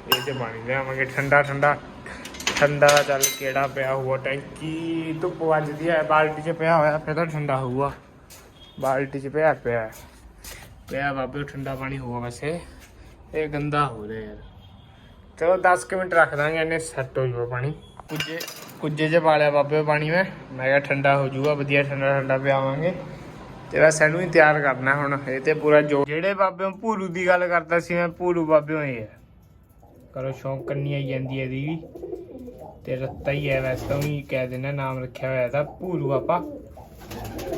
ਇਹ ਚ ਪਾਣੀ ਲਿਆਵਾਂਗੇ ਠੰਡਾ ਠੰਡਾ ਠੰਡਾ ਦਾ ਚੱਲ ਕਿਹੜਾ ਪਿਆ ਹੋਊਗਾ, ਟੈਂਕੀ ਧੁੱਪ ਵੱਜਦੀ ਹੈ, ਬਾਲਟੀ ਚ ਪਿਆ ਹੋਇਆ, ਫਿਰ ਤਾਂ ਠੰਡਾ ਹੋਊਗਾ। ਬਾਲਟੀ ਚ ਪਿਆ ਪਿਆ। ਪਿਆ ਬਾਬੇ ਠੰਡਾ ਪਾਣੀ ਹੋਊਗਾ ਵੈਸੇ। ਇਹ ਗੰਦਾ ਹੋ ਰਿਹਾ ਯਾਰ। ਚਲੋ 10 ਕੁ ਮਿੰਟ ਰੱਖ ਦਾਂਗੇ ਇਹਨੇ ਸੈੱਟ ਹੋ ਜਾਊਗਾ ਪਾਣੀ। ਕੁਝੇ ਕੁਝੇ ਚ ਪਾ ਲਿਆ ਬਾਬੇ ਪਾਣੀ ਮੈਂ। ਮੈਂ ਕਿਹਾ ਠੰਡਾ ਹੋ ਜਾਊਗਾ ਵਧੀਆ ਠੰਡਾ ਠੰਡਾ ਪਿਆਵਾਂਗੇ। ਤੇ ਬਸ ਇਹਨੂੰ ਹੀ ਤਿਆਰ ਕਰਨਾ ਹੁਣ। ਇਹ ਤੇ ਪੂਰਾ ਜੋ ਜਿਹੜੇ ਬਾਬੇ ਭੂਰੂ ਦੀ ਗੱਲ ਕਰਦਾ ਸੀ, ਮੈਂ ਭੂਰੂ ਬਾਬੇ ਹੀ ਹੈ ਕਰੋ, ਸ਼ੌਂਕ ਕਰਨੀ ਆਈ ਜਾਂਦੀ ਹੈ ਇਹਦੀ ਵੀ। ਤੇ ਰੱਤਾ ਹੀ ਹੈ ਵੈਸੇ ਤਾਂ ਵੀ ਕਹਿ ਦਿੰਦਾ ਨਾਮ ਰੱਖਿਆ ਹੋਇਆ ਇਹਦਾ ਭੂਰੂ ਆਪਾ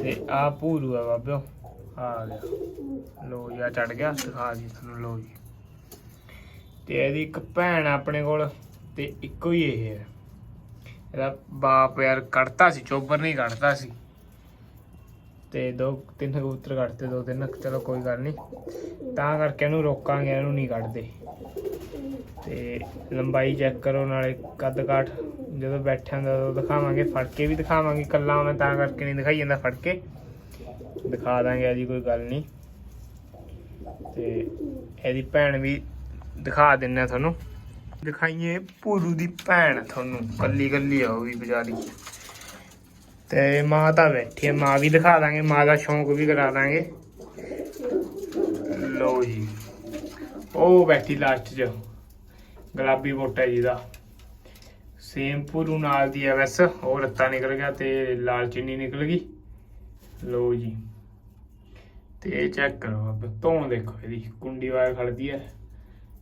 ਤੇ ਆ ਭੂਰੂ ਆ ਬਾਬਿਓ। ਆ ਗਿਆ ਲੋ ਜੀ ਆ ਚੜ ਗਿਆ, ਦਿਖਾ ਦੀ ਤੁਹਾਨੂੰ ਲੋ ਜੀ। ਤੇ ਇਹਦੀ ਇੱਕ ਭੈਣ ਆਪਣੇ ਕੋਲ, ਤੇ ਇੱਕੋ ਹੀ ਇਹ ਹੈ। ਇਹਦਾ ਬਾਪ ਯਾਰ ਕੱਢਤਾ ਸੀ, ਚੋਬਰ ਨਹੀਂ ਕੱਢਤਾ ਸੀ। ਤੇ ਦੋ, ਤਿੰਨ ਕਬੂਤਰ ਕੱਢਤੇ ਦੋ, ਤਿੰਨ, ਚਲੋ ਕੋਈ ਗੱਲ ਨਹੀਂ ਤਾਂ ਕਰਕੇ ਇਹਨੂੰ ਰੋਕਾਂਗੇ, ਇਹਨੂੰ ਨਹੀਂ ਕੱਢਦੇ। ਤੇ ਲੰਬਾਈ ਚੈੱਕ ਕਰੋ, ਨਾਲੇ ਕੱਦ ਕਾਠ ਜਦੋਂ ਬੈਠਿਆ ਹੁੰਦਾ ਉਦੋਂ ਦਿਖਾਵਾਂਗੇ ਫੜ ਕੇ ਵੀ ਦਿਖਾਵਾਂਗੇ ਕੱਲਾ ਮੈਂ ਤਾਂ ਕਰਕੇ ਨਹੀਂ ਦਿਖਾਈ ਜਾਂਦਾ ਫੜ ਕੇ ਦਿਖਾ ਦਾਂਗੇ, ਇਹਦੀ ਕੋਈ ਗੱਲ ਨਹੀਂ ਤੇ ਇਹਦੀ ਭੈਣ ਵੀ ਦਿਖਾ ਦਿੰਨੇ ਤੁਹਾਨੂੰ। ਦਿਖਾਈਏ ਭੂਰੂ ਦੀ ਭੈਣ ਤੁਹਾਨੂੰ ਕੱਲੀ ਕੱਲੀ ਆ ਉਹ ਵੀ ਵਿਚਾਰੀ ਤੇ ਮਾਂ ਤਾਂ ਬੈਠੀ ਹੈ, ਮਾਂ ਵੀ ਦਿਖਾ ਦਾਂਗੇ, ਮਾਂ ਦਾ ਸ਼ੌਂਕ ਵੀ ਕਰਾ ਦਾਂਗੇ। ਲਓ ਜੀ, ਉਹ ਬੈਠੀ ਲਾਸਟ 'ਚ, ਗੁਲਾਬੀ ਮੋਟਾ ਜਿਹਦਾ ਸੇਮ ਭੂਰੂ ਨਾਲ ਦੀ ਹੈ ਵੈਸ ਉਹ ਰੱਤਾ ਨਿਕਲ ਗਿਆ ਤੇ ਲਾਲ ਚਿੰਨੀ ਨਿਕਲ ਗਈ। ਲੋ ਜੀ, ਤੇ ਚੈੱਕ ਕਰੋ ਆਪ, ਧੋਣ ਦੇਖੋ ਇਹਦੀ, ਕੁੰਡੀ ਵਾਰ ਖੜਦੀ ਹੈ।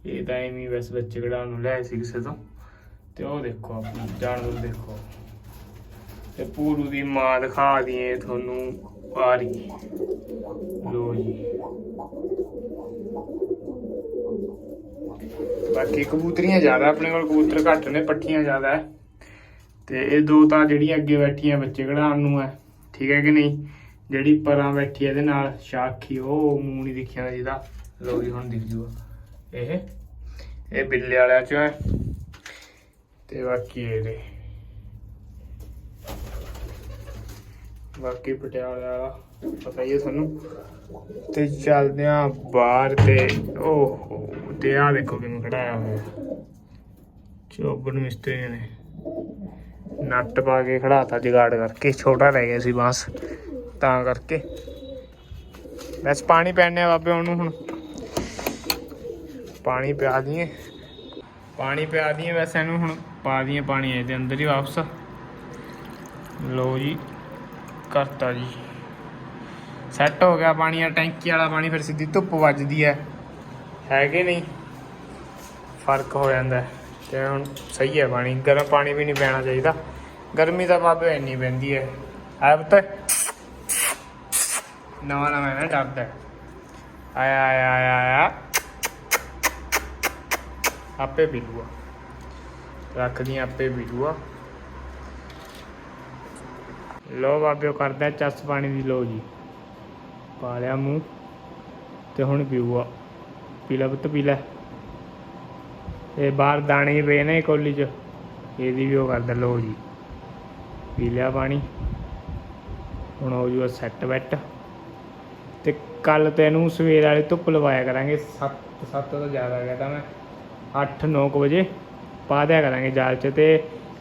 ਇਹ ਤਾਂ ਐਵੇਂ ਹੀ ਬਸ ਬੱਚੇ ਕਢਾਉਣ ਨੂੰ ਲਿਆਏ ਸੀ ਕਿਸੇ ਤੋਂ। ਤੇ ਉਹ ਦੇਖੋ ਆਪਣਾ, ਜਾਨਵਰ ਦੇਖੋ। ਤੇ ਪੂਰੂ ਦੀ ਮਾਂ ਦਿਖਾ ਦਈਏ ਤੁਹਾਨੂੰ ਆ ਲੋ ਜੀ। ਬਾਕੀ ਕਬੂਤਰੀਆਂ ਜ਼ਿਆਦਾ ਆਪਣੇ ਕੋਲ ਕਬੂਤਰ ਘੱਟ ਨੇ, ਪੱਠੀਆਂ ਜ਼ਿਆਦਾ ਹੈ। ਤੇ ਇਹ ਦੋ ਤਾਂ ਜਿਹੜੀਆਂ ਅੱਗੇ ਬੈਠੀਆਂ ਬੱਚੇ ਕਢਾਉਣ ਨੂੰ ਹੈ। ਠੀਕ ਹੈ ਕਿ ਨਹੀਂ? ਜਿਹੜੀ ਪਰਾਂ ਬੈਠੀ ਹੈ ਇਹਦੇ ਨਾਲ ਸ਼ਾਖੀ, ਉਹ ਮੂੰਹ ਨਹੀਂ ਦਿਖਿਆ ਜਿਹਦਾ ਲੋ ਜੀ, ਹੁਣ ਦਿਖ ਜੂਗਾ। ਇਹ ਇਹ ਬਿੱਲੇ ਵਾਲਿਆਂ ਚੋਂ ਹੈ। ਤੇ ਬਾਕੀ ਇਹਦੇ। ਬਾਕੀ ਪਟਿਆਲੇ ਵਾਲਾ ਪਤਾ ਹੀ ਹੈ ਤੁਹਾਨੂੰ ਤੇ ਚੱਲਦੇ ਆ ਬਾਹਰ ਤੇ, ਓਹ, ਤੇ ਆ ਦੇਖੋ ਕਿਵੇਂ ਖੜਾਇਆ ਹੋਇਆ। ਚੋਬਨ ਮਿਸਤਰੀ ਨੇ। ਨੱਟ ਪਾ ਕੇ ਖੜਾਤਾ ਜਗਾੜ ਕਰਕੇ, ਛੋਟਾ ਰਹਿ ਗਿਆ ਸੀ ਬਾਂਸ, ਤਾਂ ਕਰਕੇ। ਬਸ ਪਾਣੀ ਪੈਣੇ ਆ ਬਾਬੇ ਉਹਨੂੰ ਹੁਣ। ਪਾਣੀ ਪਿਆ ਦਈਏ। ਪਾਣੀ ਪਿਆ ਦਈਏ ਵੈਸੇ ਇਹਨੂੰ ਹੁਣ ਪਾ ਦਈਏ ਪਾਣੀ ਇਹਦੇ ਅੰਦਰ ਹੀ ਵਾਪਸ। ਲਓ ਜੀ। ਕਰਤਾ ਜੀ। ਸੈੱਟ ਹੋ ਗਿਆ ਪਾਣੀ ਆ ਟੈਂਕੀ ਵਾਲਾ ਪਾਣੀ ਫਿਰ ਸਿੱਧੀ ਧੁੱਪ ਵੱਜਦੀ ਹੈ। ਹੈ ਕਿ ਨਹੀਂ? ਫ਼ਰਕ ਹੋ ਜਾਂਦਾ ਤੇ ਹੁਣ ਸਹੀ ਹੈ ਪਾਣੀ, ਗਰਮ ਪਾਣੀ ਵੀ ਨਹੀਂ ਪੈਣਾ ਚਾਹੀਦਾ। ਗਰਮੀ ਤਾਂ ਬਾਬੇ ਇੰਨੀ ਪੈਂਦੀ ਹੈ। ਹੈ ਪੁੱਤ? ਨਵਾਂ ਨਵਾਂ ਨਾ ਡਰਦਾ ਆਇਆ ਆਇਆ ਆਇਆ ਆਇਆ। ਆਪੇ ਪੀ ਲੂਆ ਰੱਖਦੀ ਆਪੇ ਪੀ ਲੂਆ ਲੋ ਬਾਬਿਓ, ਕਰਦਾ ਚੱਸ ਪਾਣੀ ਦੀ ਲੋ ਜੀ। ਪਾ ਲਿਆ ਮੂੰਹ ਤੇ ਹੁਣ ਪੀਊਗਾ। ਪੀ ਲੈ ਪੁੱਤ, ਪੀ ਇਹ ਬਾਹਰ ਦਾਣੇ ਪਏ ਨੇ ਕੋਲੀ ਚ, ਇਹਦੀ ਵੀ ਉਹ ਕਰਦਾ ਲੋ ਜੀ। ਪੀ ਲਿਆ ਪਾਣੀ। ਹੁਣ ਹੋ ਜੂਗਾ ਸੈੱਟ ਬੈੱਟ ਤੇ ਕੱਲ ਤੈਨੂੰ ਸਵੇਰ ਵਾਲੀ ਧੁੱਪ ਲਵਾਇਆ ਕਰਾਂਗੇ। 7 7 ਤੋਂ ਜ਼ਿਆਦਾ ਗਿਆ ਤਾਂ ਮੈਂ 8 9 ਵਜੇ ਪਾ ਦਿਆ ਕਰਾਂਗੇ ਜਾਲ 'ਚ ਤੇ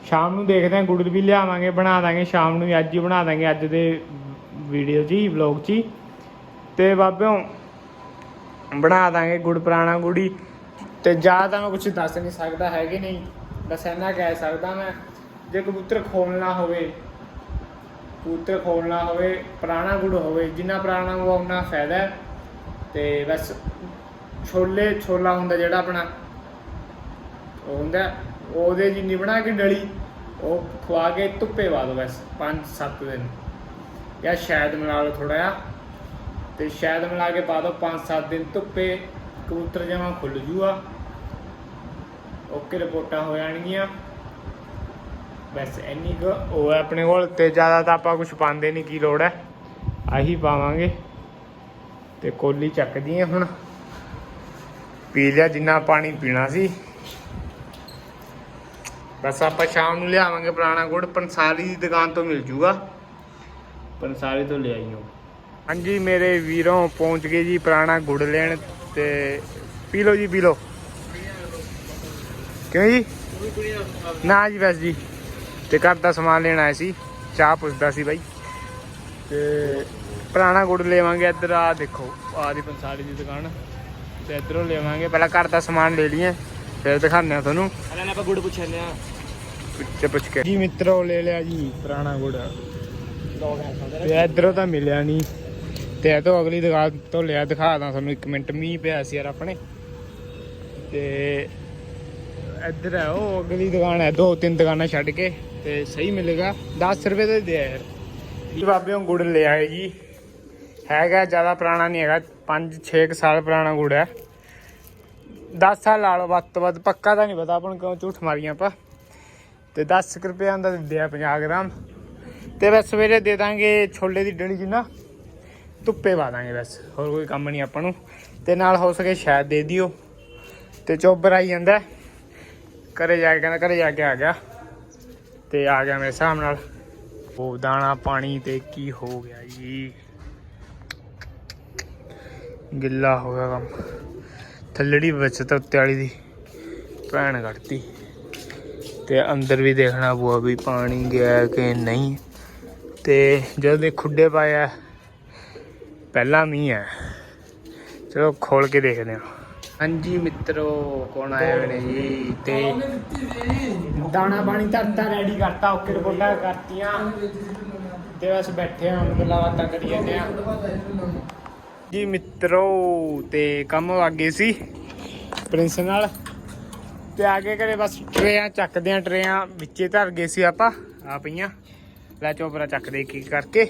ਸ਼ਾਮ ਨੂੰ ਦੇਖਦੇ ਹਾਂ ਗੁੜ ਵੀ ਲਿਆਵਾਂਗੇ, ਬਣਾ ਦਾਂਗੇ, ਸ਼ਾਮ ਨੂੰ ਵੀ ਅੱਜ ਹੀ ਬਣਾ ਦਾਂਗੇ, ਅੱਜ ਦੇ ਵੀਡੀਓ 'ਚ ਹੀ ਵਲੌਗ 'ਚ ਹੀ। ਤੇ ਬਾਬਿਓ, ਬਣਾ ਦਾਂਗੇ ਗੁੜ, ਪੁਰਾਣਾ ਗੁੜੀ ਤੇ ਜ਼ਿਆਦਾ ਮੈਂ ਕੁਝ ਦੱਸ ਨਹੀਂ ਸਕਦਾ ਹੈ ਕਿ ਨਹੀਂ। ਬਸ ਇੰਨਾ ਕਹਿ ਸਕਦਾ ਮੈਂ, ਜੇ ਕਬੂਤਰ ਖੋਲਣਾ ਹੋਵੇ, ਕਬੂਤਰ ਖੋਲਣਾ ਹੋਵੇ, ਪੁਰਾਣਾ ਗੁੜ ਹੋਵੇ, ਜਿੰਨਾ ਪੁਰਾਣਾ ਹੋਵੇ ਉਨਾ ਫਾਇਦਾ ਹੈ। ਤੇ ਬਸ ਛੋਲੇ, ਛੋਲਾ ਹੁੰਦਾ ਜਿਹੜਾ ਆਪਣਾ, ਉਹ ਹੁੰਦਾ ਉਹਦੇ ਜਿੰਨੀ ਬਣਾ ਕੇ ਡਲੀ, ਉਹ ਖਵਾ ਕੇ ਧੁੱਪੇ ਵਾ ਦੋ ਬਸ 5-7 ਦਿਨ। ਜਾਂ ਸ਼ਾਇਦ ਮਿਲਾ ਲਓ ਥੋੜਾ ਜਿਹਾ। ਤੇ ਸ਼ਾਇਦ ਮਿਲਾ ਕੇ ਪਾ ਦੋ 5-7 ਦਿਨ ਧੁੱਪੇ, ਕਬੂਤਰ ਜਮਾ ਖੁੱਲ ਜੂਗਾ ਓਕੇ, ਰਿਪੋਰਟਾਂ ਹੋ ਜਾਣਗੀਆਂ। ਬਸ ਇੰਨੀ ਕੁ ਉਹ ਹੈ ਆਪਣੇ ਕੋਲ, ਤੇ ਜ਼ਿਆਦਾ ਤਾਂ ਆਪਾਂ ਕੁਝ ਪਾਉਂਦੇ ਨਹੀਂ ਕੀ ਲੋੜ ਹੈ? ਆਹੀ ਪਾਵਾਂਗੇ। ਤੇ ਕੋਲੀ ਚੱਕਦੀ ਹੈ ਹੁਣ। ਪੀ ਲਿਆ, ਜਿੰਨਾ ਪਾਣੀ ਪੀਣਾ ਸੀ। ਬਸ ਆਪਾਂ ਸ਼ਾਮ ਨੂੰ ਲਿਆਵਾਂਗੇ ਪੁਰਾਣਾ ਗੁੜ ਪੰਸਾਰੀ ਦੀ ਦੁਕਾਨ ਤੋਂ ਮਿਲ ਜੂਗਾ। ਪੰਸਾਰੀ ਤੋਂ ਲੈ ਆਈਓ ਹਾਂਜੀ ਮੇਰੇ ਵੀਰੋਂ ਪਹੁੰਚ ਗਏ ਜੀ ਪੁਰਾਣਾ ਗੁੜ ਲੈਣ ਤੇ ਪੀ ਲਓ ਜੀ ਪੀ ਲਓ। ਕਿਉਂ ਜੀ? ਨਾ ਜੀ ਬਸ ਜੀ। ਤੇ ਘਰ ਦਾ ਸਮਾਨ ਲੈਣ ਆਇਆ ਸੀ ਚਾਹ ਪੁੱਛਦਾ ਸੀ ਬਾਈ। ਤੇ ਪੁਰਾਣਾ ਗੁੜ ਲੈਵਾਂਗੇ ਇੱਧਰ ਆ ਦੇਖੋ ਆ ਦੀ ਪੰਸਾਲੀ ਦੀ ਦੁਕਾਨ। ਤੇ ਇੱਧਰੋਂ ਲੈਵਾਂਗੇ ਪਹਿਲਾਂ ਘਰ ਦਾ ਸਮਾਨ ਲੈ ਲਈਏ ਫਿਰ ਦਿਖਾਉਂਦੇ ਆ ਤੁਹਾਨੂੰ। ਅਰੇ ਆਪਾਂ ਗੁੜ ਪੁੱਛਣੇ ਆ ਪਿੱਛੇ ਪੁੱਛ ਕੇ। ਜੀ ਮਿੱਤਰੋ, ਲੈ ਲਿਆ ਜੀ, ਪੁਰਾਣਾ ਗੁੜ। ਤੇ ਇੱਧਰੋਂ ਤਾਂ ਮਿਲਿਆ ਨਹੀਂ ਤੇ ਇਹ ਤੋਂ ਅਗਲੀ ਦੁਕਾਨ ਤੋਂ ਲਿਆ, ਦਿਖਾ ਦਾਂ ਤੁਹਾਨੂੰ ਇੱਕ ਮਿੰਟ। ਮੀਂਹ ਪਿਆ ਸੀ ਯਾਰ ਆਪਣੇ। ਤੇ ਇੱਧਰ ਹੈ ਉਹ, ਅਗਲੀ ਦੁਕਾਨ ਹੈ। ਦੋ ਤਿੰਨ ਦੁਕਾਨਾਂ ਛੱਡ ਕੇ, ਤੇ ਸਹੀ ਮਿਲੇਗਾ। 10 ਰੁਪਏ ਦਾ ਹੀ ਦੇ ਯਾਰ। ਜੀ ਬਾਬਿਓ ਗੁੜ ਲਿਆ ਹੈ ਜੀ। ਹੈਗਾ, ਜ਼ਿਆਦਾ ਪੁਰਾਣਾ ਨਹੀਂ ਹੈਗਾ। 5-6 ਸਾਲ ਪੁਰਾਣਾ ਗੁੜ ਹੈ। 10 ਸਾਲ ਲਾ ਲਓ, ਵੱਧ ਤੋਂ ਵੱਧ। ਪੱਕਾ ਤਾਂ ਨਹੀਂ ਪਤਾ ਆਪਾਂ ਨੂੰ ਕਿਉਂ ਝੂਠ ਮਾਰੀਆਂ ਆਪਾਂ। ਤੇ 10 ਕੁ ਰੁਪਏ ਦਾ ਦਿੰਦੇ ਆ 50 ਗ੍ਰਾਮ। ਤੇ ਬਸ ਸਵੇਰੇ ਦੇ ਦਾਂਗੇ ਛੋਲੇ ਦੀ ਡਲੀ ਜਿੰਨਾ ਧੁੱਪੇ ਪਾ ਦਾਂਗੇ ਬਸ, ਹੋਰ ਕੋਈ ਕੰਮ ਨਹੀਂ ਆਪਾਂ ਨੂੰ। ਤੇ ਨਾਲ ਹੋ ਸਕੇ ਸ਼ਾਇਦ ਦੇ ਦਿਓ। ਤੇ ਚੋਬਰ ਆਈ ਜਾਂਦਾ ਘਰੇ ਜਾ ਕੇ ਕਹਿੰਦਾ, ਘਰੇ ਜਾ ਕੇ ਆ ਗਿਆ। ਤੇ ਆ ਗਿਆ ਮੇਰੇ ਹਿਸਾਬ ਨਾਲ। ਉਹ ਦਾਣਾ, ਪਾਣੀ ਤੇ ਕੀ ਹੋ ਗਿਆ ਜੀ? ਗਿੱਲਾ ਹੋ ਗਿਆ ਕੰਮ। ਥੱਲੜੀ ਬਚਤ ਉੱਤੇ ਵਾਲੀ ਦੀ ਭੈਣ ਕੱਢਤੀ। ਤੇ ਅੰਦਰ ਵੀ ਦੇਖਣਾ ਪਊਗਾ ਵੀ ਪਾਣੀ ਗਿਆ ਕਿ ਨਹੀਂ। ਤੇ ਜਦੋਂ ਦੇ ਖੁੱਡੇ ਪਾਇਆ ਪਹਿਲਾ ਮੀਂਹ ਹੈ ਚਲੋ ਖੋਲ ਕੇ ਦੇਖਦੇ ਹਾਂ। ਹਾਂਜੀ ਮਿੱਤਰੋ, ਕੌਣ ਆਇਆ ਹੋਏ ਜੀ? ਤੇ ਦਾਣਾ ਪਾਣੀ ਧਰਤਾ ਰੈਡੀ ਕਰਤਾ ਓਕੇ ਰਿਪੋਰਟਾਂ ਕਰਤੀਆਂ। ਤੇ ਬਸ ਬੈਠੇ ਹਾਂ, ਗੱਲਾਂ ਬਾਤਾਂ ਕਰੀ ਜਾਂਦੇ ਆ ਜੀ ਮਿੱਤਰੋ, ਤੇ ਕੰਮ ਅੱਗੇ ਸੀ, ਪ੍ਰਿੰਸ ਨਾਲ। ਤੇ ਆਗੇ ਕਰੇ ਬਸ ਟਰੇਆਂ ਚੱਕਦੇ ਆ ਟਰੇਆਂ ਵਿੱਚੇ ਧਰ ਗਏ ਸੀ ਆਪਾਂ ਆ ਪਈਆਂ। ਲੈ ਚੋਪਰਾ ਚੱਕਦੇ ਕੀ ਕਰਕੇ।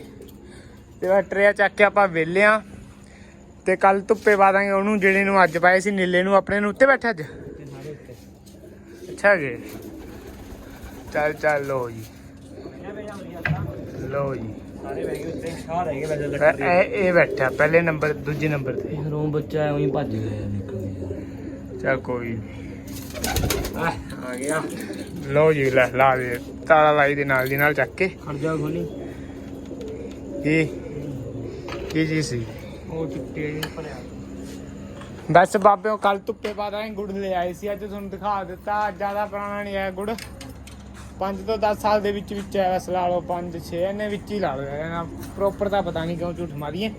ਤੇ ਬਸ ਟਰੇਆਂ ਚੱਕ ਕੇ ਆਪਾਂ ਵੇਲਿਆਂ ਤੇ ਕੱਲ ਧੁੱਪੇ ਪਾ ਦਾਂਗੇ ਉਹਨੂੰ ਜਿਹੜੇ ਨੂੰ ਅੱਜ ਪਾਏ ਸੀ ਨੀਲੇ ਨੂੰ ਆਪਣੇ ਨੂੰ ਉੱਤੇ ਬੈਠਾ ਅੱਜ? ਅੱਛਾ ਜੀ। ਚੱਲ ਚੱਲ ਲੋ ਜੀ। ਲੋ ਜੀ। ਇਹ- ਇਹ ਬੈਠਾ ਪਹਿਲੇ ਨੰਬਰ ਦੂਜੇ ਨੰਬਰ ਤੇ। ਰੂਮ ਬੱਚਾ ਉਹੀ ਭੱਜ ਗਿਆ ਨਿਕਲ ਗਿਆ। ਚੱਲ ਕੋਈ। ਆ ਆ ਗਿਆ। ਲਓ ਜੀ ਲੈ ਲਾ ਦੇ। ਤਾਲਾ ਲਾਈ ਦੇ ਨਾਲ ਦੀ ਨਾਲ ਚੱਕ ਕੇ। ਖੜ ਜਾ ਖੋਲੀ। ਕੀ ਕੀ ਜੀ ਸੀ। ਉਹ ਚਿੱਟੇ ਜਿਹੇ ਭਰਿਆ। ਬਸ ਬਾਬਿਓ ਕੱਲ ਧੁੱਪੇ ਦਾਂਗੇ ਗੁੜ ਲੈ ਆਏ ਸੀ। ਅੱਜ ਤੁਹਾਨੂੰ ਦਿਖਾ ਦਿੱਤਾ ਜ਼ਿਆਦਾ ਪੁਰਾਣਾ ਨਹੀਂ ਹੈ ਗੁੜ। 5 ਤੋਂ 10 ਸਾਲ ਦੇ ਵਿੱਚ ਵਿੱਚ ਹੈ ਬਸ ਲਾ ਲਓ 5 6 ਇਹਨੇ ਵਿੱਚ ਹੀ ਲਾ ਲਓ। ਪ੍ਰੋਪਰ ਤਾਂ ਪਤਾ ਨਹੀਂ ਕਿਉਂ ਝੂਠ ਮਾਰੀਏ।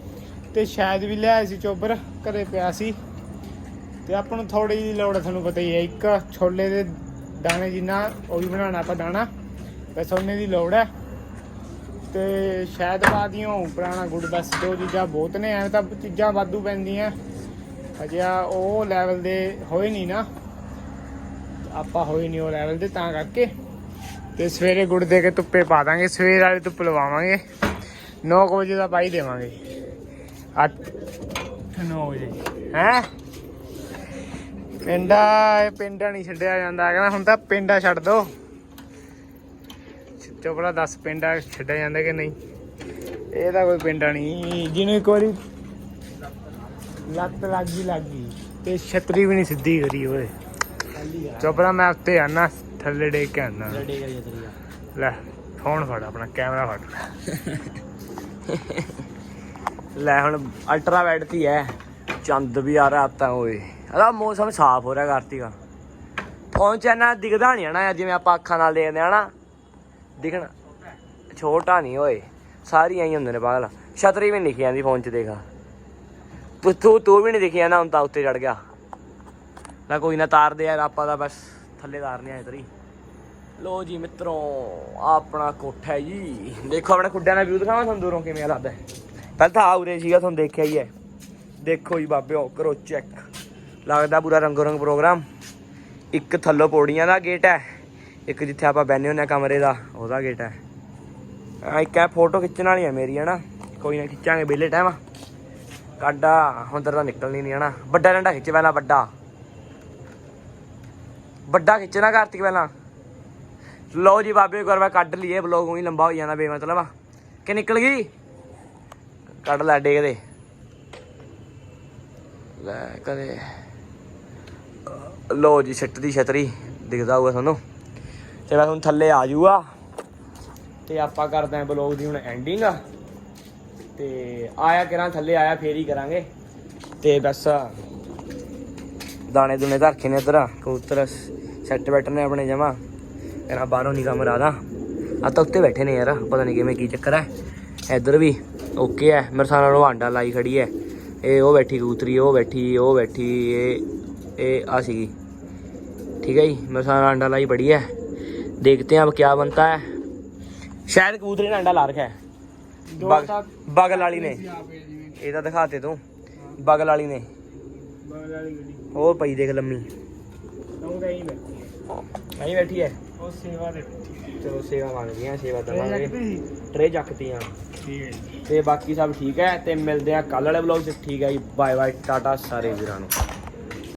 ਤੇ ਸ਼ਾਇਦ ਵੀ ਲਿਆਏ ਸੀ ਚੋਬਰ ਘਰੇ ਪਿਆ ਸੀ। ਤੇ ਆਪਾਂ ਨੂੰ ਥੋੜੀ ਜਿਹੀ ਲੋੜ ਹੈ ਤੁਹਾਨੂੰ ਪਤਾ ਹੀ ਹੈ ਇੱਕ ਛੋਲੇ ਦੇ ਦਾਣੇ ਜਿੰਨਾ ਉਹ ਵੀ ਬਣਾਉਣਾ ਆਪਾਂ ਦਾਣਾ ਬਸ ਉਹਨੇ ਦੀ ਲੋੜ ਹੈ ਤੇ ਸ਼ਾਇਦ ਪਾ ਦਿਓ ਪੁਰਾਣਾ ਗੁੜ ਬਸ ਦੋ ਚੀਜ਼ਾਂ ਬਹੁਤ ਨੇ ਐਵੇਂ ਤਾਂ ਚੀਜ਼ਾਂ ਵਾਧੂ ਪੈਂਦੀਆਂ। ਅਜੇ ਉਹ ਲੈਵਲ ਦੇ ਹੋਏ ਨਹੀਂ ਨਾ। ਆਪਾਂ ਹੋਏ ਨਹੀਂ ਉਹ ਲੈਵਲ ਦੇ ਤਾਂ ਕਰਕੇ। ਤੇ ਸਵੇਰੇ ਗੁੜ ਦੇ ਕੇ ਧੁੱਪੇ ਪਾ ਦਾਂਗੇ ਸਵੇਰ ਵਾਲੀ ਧੁੱਪ ਲਵਾਵਾਂਗੇ। 9 ਵਜੇ ਦਾ ਪਾਈ ਦੇਵਾਂਗੇ। 8 9 ਵਜੇ। ਹੈ? ਪਿੰਡਾ ਇਹ ਪਿੰਡਾ ਨਹੀਂ ਛੱਡਿਆ ਜਾਂਦਾ। ਕਹਿੰਦਾ ਹੁਣ ਤਾਂ ਪਿੰਡਾ ਛੱਡ ਦੋ। ਚੋਪੜਾ 10 ਪਿੰਡਾ ਛੱਡਿਆ ਜਾਂਦਾ ਕਿ ਨਹੀਂ? ਇਹ ਤਾਂ ਕੋਈ ਪਿੰਡਾ ਨਹੀਂ। ਜਿਹਨੂੰ ਇੱਕ ਵਾਰੀ ਲੱਤ ਲੱਗ ਗਈ ਲੱਗ। ਗਈ ਤੇ ਛਤਰੀ ਵੀ ਨਹੀਂ ਸਿੱਧੀ ਕਰੀ ਓਏ। ਚੋਪੜਾ ਮੈਂ ਉੱਤੇ ਆਣਾ ਥੱਲੇ ਡੇ ਕੇ ਆਣਾ ਲੈ ਫੋਨ ਫੜ ਆਪਣਾ ਕੈਮਰਾ ਫੜ। ਲੈ ਹੁਣ ਅਲਟਰਾ ਵਾਈਡ ਤੀ ਐ। ਚੰਦ ਵੀ ਆ ਰਿਹਾ ਤਾਂ ਓਏ। ਇਹਦਾ ਮੌਸਮ ਸਾਫ਼ ਹੋ ਰਿਹਾ ਕਾਰਤਿਕਾ ਫੋਨ ਚ ਨਾ ਦਿਖਦਾ ਨਹੀਂ ਨਾ ਜਿਵੇਂ ਆਪਾਂ ਅੱਖਾਂ ਨਾਲ ਦੇਖਦੇ ਆ ਨਾ ਦਿਖਣਾ। ਛੋਟਾ ਨਹੀਂ ਓਏ, ਸਾਰੀਆਂ ਹੀ ਹੁੰਦੇ ਨੇ ਪਾਗਲ। ਛਤਰੀ ਵੀ ਨੀ ਲਿਖੀ ਜਾਂਦੀ ਫੋਨ ਚ ਦੇਖਾ। ਤੂੰ ਤੂੰ ਵੀ ਨਹੀਂ ਦਿਖੀ ਜਾਂਦਾ ਹੁਣ ਤਾਂ ਉੱਤੇ ਚੜ ਗਿਆ। ਨਾ ਕੋਈ ਨਾ ਤਾਰਦੇ ਯਾਰ ਆਪਾਂ ਤਾਂ ਬਸ, ਥੱਲੇ ਤਾਰਨੇ ਆਏ ਤਰੀ। ਲੋ ਜੀ ਮਿੱਤਰੋ, ਆਪਣਾ ਕੋਠਾ ਹੈ ਜੀ। ਦੇਖੋ ਆਪਣੇ ਖੁੱਡਿਆਂ ਦਾ ਵਿਊ ਦਿਖਾਵਾਂ ਤੁਹਾਨੂੰ ਦੂਰੋਂ ਕਿਵੇਂ ਲੱਗਦਾ ਪਹਿਲਾਂ ਤਾਂ ਆ ਉਰੇ ਸੀਗਾ, ਤੁਹਾਨੂੰ ਦੇਖਿਆ ਹੀ ਹੈ। ਦੇਖੋ ਜੀ ਬਾਬਿਓ, ਕਰੋ ਚੈੱਕ ਲੱਗਦਾ ਪੂਰਾ ਰੰਗੋ ਰੰਗ ਪ੍ਰੋਗਰਾਮ। ਇੱਕ ਥੱਲੋਂ ਪੌੜੀਆਂ ਦਾ ਗੇਟ ਹੈ, ਇੱਕ ਜਿੱਥੇ ਆਪਾਂ ਬੈਨੇ ਹੁੰਦੇ ਹਾਂ ਕਮਰੇ ਦਾ, ਉਹਦਾ ਗੇਟ ਹੈ। ਇੱਕ ਹੈ ਫੋਟੋ ਖਿੱਚਣ ਵਾਲੀ ਹੈ ਮੇਰੀ, ਹੈ ਨਾ? ਕੋਈ ਨਾ ਖਿੱਚਾਂਗੇ, ਵਿਹਲੇ ਟਾਈਮ ਕਾਡਾ, ਹੁਣ ਤਾਂ ਨਿਕਲਣੀ ਨਹੀਂ, ਹੈ ਨਾ? ਵੱਡਾ ਡੰਡਾ ਖਿੱਚ ਪਹਿਲਾਂ, ਵੱਡਾ। ਵੱਡਾ ਖਿੱਚਣਾ ਕਾਰਤਿਕ ਪਹਿਲਾਂ। ਲਓ ਜੀ ਬਾਬੇ ਇੱਕ ਵਾਰ ਮੈਂ ਕੱਢ ਲਈਏ ਬਲੌਗ ਉਹੀ ਲੰਬਾ ਹੋ ਜਾਂਦਾ ਬੇਮਤਲਬ ਕਿ ਨਿਕਲ ਗਈ? ਕੱਢ ਲੈ ਡੇਗਦੇ ਲੈ, ਕਦੇ। ਲਓ ਜੀ, ਛੱਟ ਦੀ ਛਤਰੀ ਦਿਖਦਾ ਹੋਊਗਾ ਤੁਹਾਨੂੰ। ਤੇ ਮੈਂ ਹੁਣ ਥੱਲੇ ਆ ਜੂਗਾ। ਤੇ ਆਪਾਂ ਕਰਦੇ ਆਂ ਬਲੌਗ ਦੀ ਹੁਣ ਐਂਡਿੰਗ ਤੇ ਆਇਆ ਕਰਾਂ, ਥੱਲੇ ਆਇਆ, ਫੇਰ ਹੀ ਕਰਾਂਗੇ। ਤੇ ਬਸ ਦਾਣੇ ਦੁਨੇ ਧਰਖੇ ਨੇ ਇਧਰ। ਕਬੂਤਰ ਸੈੱਟ ਬੈਠੇ ਨੇ ਆਪਣੇ ਜਮਾ। ਇਹਨਾਂ ਬਾਹਰੋਂ ਨਿਗਾਹ ਮਰਾਦਾ ਆ ਤਾਂ ਉੱਤੇ ਬੈਠੇ ਨੇ ਯਾਰ, ਪਤਾ ਨਹੀਂ ਕਿਵੇਂ ਕੀ ਚੱਕਰ ਹੈ। ਇੱਧਰ ਵੀ ਓਕੇ ਹੈ। ਮੇਰੇ ਸਾਹ ਨਾਲ ਆਂਡਾ ਲਾਈ ਖੜੀ ਹੈ। ਇਹ ਉਹ ਬੈਠੀ ਕਬੂਤਰੀ, ਉਹ ਬੈਠੀ ਉਹ ਬੈਠੀ, ਇਹ ਇਹ ਆ ਸੀਗੀ ठीक है जी मेरे साथ अंडा लाई बड़ी है देखते हैं अब क्या बनता है शायद कबूतरी ने अंडा ला रखा है ਦੋ बग ਤੱਕ बगल वाली ने ਆ ਪਏ ਜਿਵੇਂ ये तो दिखाते तू बगल वाली ने ਬਗਲ ਵਾਲੀ ਗੱਡੀ और पई देख लम्मी ਉਹ ਗਈ ਬੈਠੀ ਹੈ वहीं बैठी है ਉਹ ਸੇਵਾ ਦੇ ਬੈਠੀ ਹੈ चलो सेवा मांगदी हैं सेवा ਟ੍ਰੇਨ देवांगे ਲੱਗਦੀ ਸੀ? ट्रे ਚੱਕਤੀ ਆ ਠੀਕ ਹੈ ਜੀ ਤੇ ਬਾਕੀ ਸਭ ਠੀਕ ਹੈ ਤੇ ਮਿਲਦੇ ਆ ਕੱਲ ਵਾਲੇ ਵਲੌਗ 'ਚ ਠੀਕ ਹੈ ਜੀ ਬਾਏ ਬਾਏ ਟਾਟਾ ਸਾਰੇ ਵੀਰਾਂ ਨੂੰ